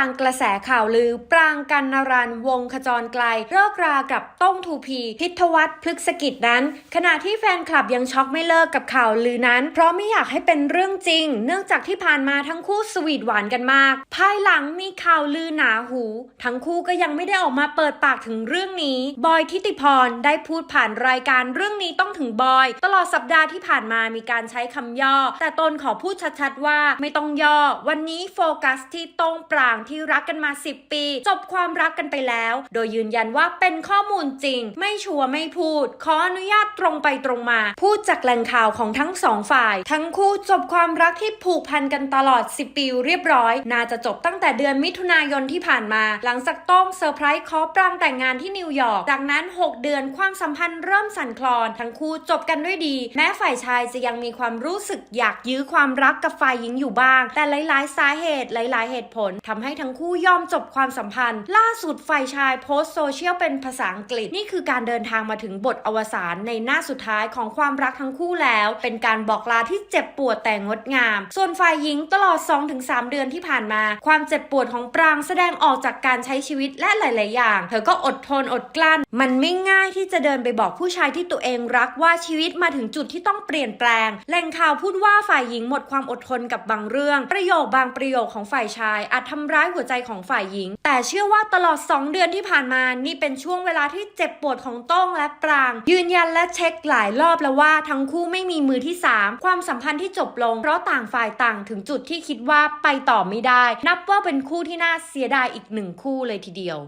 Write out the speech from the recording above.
างกระแสข่าวลือ ปรางกันนรันวงขจรไกลเลิกรากับต้งทูพีพิทวัฒน์พฤกษกิจนั้น ขณะที่แฟนคลับยังช็อกไม่เลิกกับข่าวลือนั้น เพราะไม่อยากให้เป็นเรื่องจริง เนื่องจากที่ผ่านมาทั้งคู่สวีทหวานกันมาก ภายหลังมีข่าวลือหนาหู ทั้งคู่ก็ยังไม่ได้ออกมาเปิดปากถึงเรื่องนี้บอยทิติพรได้พูดผ่านรายการเรื่องนี้ต้องถึงบอย ตลอดสัปดาห์ที่ผ่านมามีการใช้คำย่อ แต่ตนขอพูดชัดๆว่าไม่ต้องย่อ วันนี้โฟกัสที่ต้งปรางที่รักกันมา 10 ปี จบความรักกันไปแล้ว โดยยืนยันว่าเป็นข้อมูลจริง ไม่ชัวร์ไม่พูด ขออนุญาตตรงไปตรงมา พูดจากแหล่งข่าวของทั้งสองฝ่าย ทั้งคู่จบความรักที่ผูกพันกันตลอด 10 ปีเรียบร้อย น่าจะจบตั้งแต่เดือนมิถุนายนที่ผ่านมา หลังจากโต้งเซอร์ไพรส์ขอปรางแต่งงานที่นิวยอร์ก จากนั้น 6 เดือนความสัมพันธ์เริ่มสั่นคลอน ทั้งคู่จบกันด้วยดี แม้ฝ่ายชายจะยังมีความรู้สึกอยากยื้อความรักกับฝ่ายหญิงอยู่บ้าง แต่หลาย ๆ สาเหตุหลาย ๆ เหตุผลทำให้ทั้งคู่ยอมจบความสัมพันธ์ ล่าสุดฝ่ายชายโพสต์โซเชียลเป็นภาษาอังกฤษ นี่คือการเดินทางมาถึงบทอวสานในหน้าสุดท้ายของความรักทั้งคู่แล้ว เป็นการบอกลาที่เจ็บปวดแต่งดงาม ส่วนฝ่ายหญิงตลอด 2-3 เดือนที่ผ่านมา ความเจ็บปวดของปรางแสดงออกจากการใช้ชีวิตและหลาย ๆ อย่าง เธอก็อดทนอดกลั้น มันไม่ง่ายที่จะเดินไปบอกผู้ชายที่ตัวเองรักว่าชีวิตมาถึงจุดที่ต้องเปลี่ยนแปลง แหล่งข่าวพูดว่าฝ่ายหญิงหมดความอดทนกับบางเรื่อง ประโยคบางประโยคของฝ่ายชายอาจทำร้ายหัวใจของฝ่ายหญิง แต่เชื่อว่าตลอด 2 เดือนที่ผ่านมานี่เป็นช่วงเวลาที่เจ็บปวดของต้องและปราง ยืนยันและเช็คหลายรอบแล้วว่าทั้งคู่ไม่มีมือที่ 3 ความสัมพันธ์ที่จบลง เพราะต่างฝ่ายต่างถึงจุดที่คิดว่าไปต่อไม่ได้ นับว่าเป็นคู่ที่น่าเสียดายอีกหนึ่งคู่เลยทีเดียว